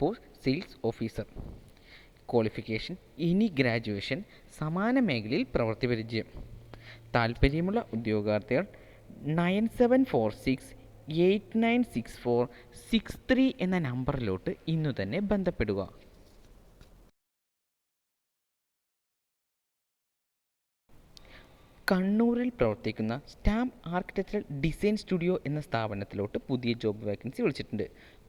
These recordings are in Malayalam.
പോസ്റ്റ് സെയിൽസ് ഓഫീസർ ക്വാളിഫിക്കേഷൻ ഇനി ഗ്രാജുവേഷൻ സമാന മേഖലയിൽ പ്രവൃത്തി പരിചയം. താൽപ്പര്യമുള്ള ഉദ്യോഗാർത്ഥികൾ nine seven four six eight nine six four six three എന്ന നമ്പറിലോട്ട് ഇന്നു തന്നെ ബന്ധപ്പെടുക. കണ്ണൂരിൽ പ്രവർത്തിക്കുന്ന സ്റ്റാമ്പ് ആർക്കിടെക്ചറൽ ഡിസൈൻ സ്റ്റുഡിയോ എന്ന സ്ഥാപനത്തിലോട്ട് പുതിയ ജോബ് വേക്കൻസി വിളിച്ചിട്ടുണ്ട്.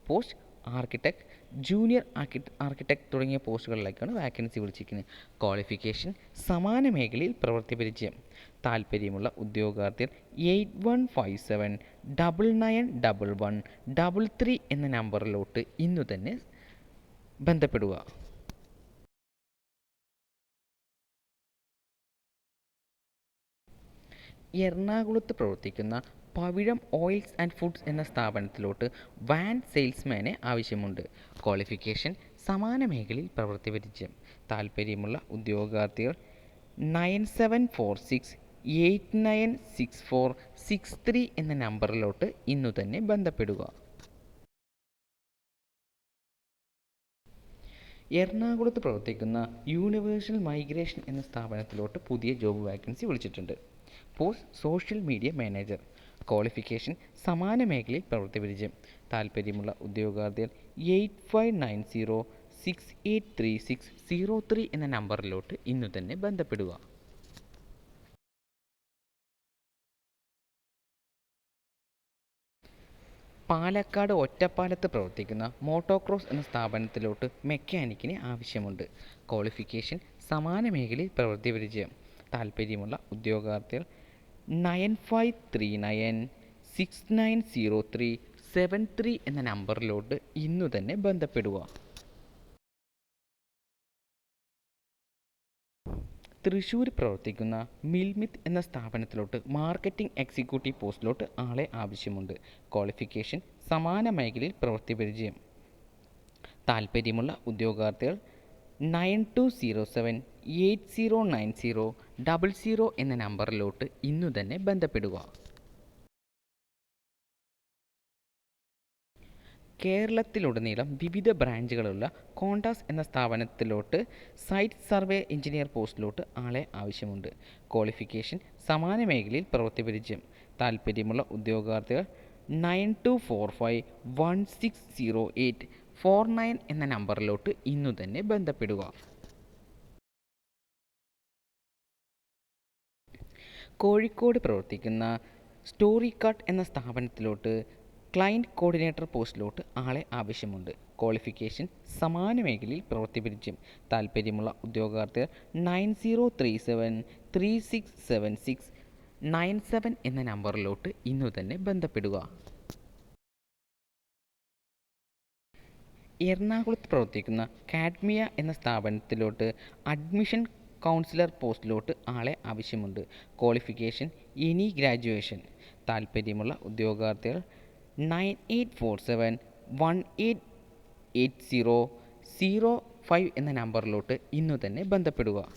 Post architect junior archi architect തുടങ്ങിയ പോസ്റ്റുകളിലേക്കാണ് വാക്കൻസി വിളിച്ചിരിക്കുന്നത്. ക്വാളിഫിക്കേഷൻ സമാന മേഖലയിൽ പ്രവൃത്തി പരിചയം. താല്പര്യമുള്ള ഉദ്യോഗാർത്ഥികൾ eight one five seven double nine double one double three എന്ന നമ്പറിലോട്ട് ഇന്നു തന്നെ ബന്ധപ്പെടുക. എറണാകുളത്ത് പ്രവർത്തിക്കുന്ന പവിഴം ഓയിൽസ് ആൻഡ് ഫുഡ്സ് എന്ന സ്ഥാപനത്തിലോട്ട് വാൻ സെയിൽസ്മാനെ ആവശ്യമുണ്ട്. ക്വാളിഫിക്കേഷൻ സമാന മേഖലയിൽ പ്രവൃത്തി പരിചയം. താൽപ്പര്യമുള്ള ഉദ്യോഗാർത്ഥികൾ nine seven four six eight nine six four six three എന്ന നമ്പറിലോട്ട് ഇന്നു തന്നെ ബന്ധപ്പെടുക. എറണാകുളത്ത് പ്രവർത്തിക്കുന്ന യൂണിവേഴ്സൽ മൈഗ്രേഷൻ എന്ന സ്ഥാപനത്തിലോട്ട് പുതിയ ജോബ് വാക്കൻസി വിളിച്ചിട്ടുണ്ട്. Post social media manager. Qualification സമാന മേഖലയിൽ പ്രവൃത്തി പരിചയം. താൽപ്പര്യമുള്ള ഉദ്യോഗാർത്ഥികൾ eight five nine zero six eight three six zero three എന്ന നമ്പറിലോട്ട് ഇന്നു തന്നെ ബന്ധപ്പെടുക. പാലക്കാട് ഒറ്റപ്പാലത്ത് പ്രവർത്തിക്കുന്ന മോട്ടോക്രോസ് എന്ന സ്ഥാപനത്തിലോട്ട് മെക്കാനിക്കിന് ആവശ്യമുണ്ട്. ക്വാളിഫിക്കേഷൻ സമാന മേഖലയിൽ പ്രവൃത്തി പരിചയം. താൽപ്പര്യമുള്ള ഉദ്യോഗാർത്ഥികൾ nine five three nine six nine zero three seven three എന്ന നമ്പറിലോട്ട് ഇന്നു തന്നെ ബന്ധപ്പെടുക. തൃശ്ശൂർ പ്രവർത്തിക്കുന്ന മിൽമിത്ത് എന്ന സ്ഥാപനത്തിലോട്ട് മാർക്കറ്റിംഗ് എക്സിക്യൂട്ടീവ് പോസ്റ്റിലോട്ട് ആളെ ആവശ്യമുണ്ട്. ക്വാളിഫിക്കേഷൻ സമാന മേഖലയിൽ പ്രവൃത്തി പരിചയം. താൽപ്പര്യമുള്ള ഉദ്യോഗാർത്ഥികൾ nine two zero seven eight zero nine zero double zero എന്ന നമ്പറിലോട്ട് ഇന്നു തന്നെ ബന്ധപ്പെടുക. കേരളത്തിലുടനീളം വിവിധ ബ്രാഞ്ചുകളുള്ള കോണ്ടാസ് എന്ന സ്ഥാപനത്തിലോട്ട് സൈറ്റ് സർവേ എഞ്ചിനീയർ പോസ്റ്റിലോട്ട് ആളെ ആവശ്യമുണ്ട്. ക്വാളിഫിക്കേഷൻ സമാന മേഖലയിൽ പ്രവൃത്തി പരിചയം. താൽപ്പര്യമുള്ള ഉദ്യോഗാർത്ഥികൾ nine two four five one six zero eight four nine എന്ന നമ്പറിലോട്ട് ഇന്നു തന്നെ ബന്ധപ്പെടുക. കോഴിക്കോട് പ്രവർത്തിക്കുന്ന സ്റ്റോറി കാർട്ട് എന്ന സ്ഥാപനത്തിലോട്ട് ക്ലയന്റ് കോർഡിനേറ്റർ പോസ്റ്റിലോട്ട് ആളെ ആവശ്യമുണ്ട്. ക്വാളിഫിക്കേഷൻ സമാന മേഖലയിൽ പ്രവൃത്തി പരിചയം താൽപ്പര്യമുള്ള ഉദ്യോഗാർത്ഥികൾ nine zero three seven three six seven six nine seven എന്ന നമ്പറിലോട്ട് ഇന്നു തന്നെ ബന്ധപ്പെടുക. എറണാകുളത്ത് പ്രവർത്തിക്കുന്ന കാഡ്മിയ എന്ന സ്ഥാപനത്തിലോട്ട് അഡ്മിഷൻ കൗൺസിലർ പോസ്റ്റിലോട്ട് ആളെ ആവശ്യമുണ്ട്. ക്വാളിഫിക്കേഷൻ ഇനി ഗ്രാജുവേഷൻ. താല്പര്യമുള്ള ഉദ്യോഗാർത്ഥികൾ nine eight four seven one eight eight zero zero five എന്ന നമ്പറിലോട്ട് ഇന്നു തന്നെ ബന്ധപ്പെടുക.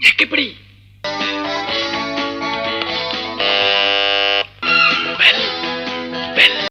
ഞെക്കിപ്പിടി.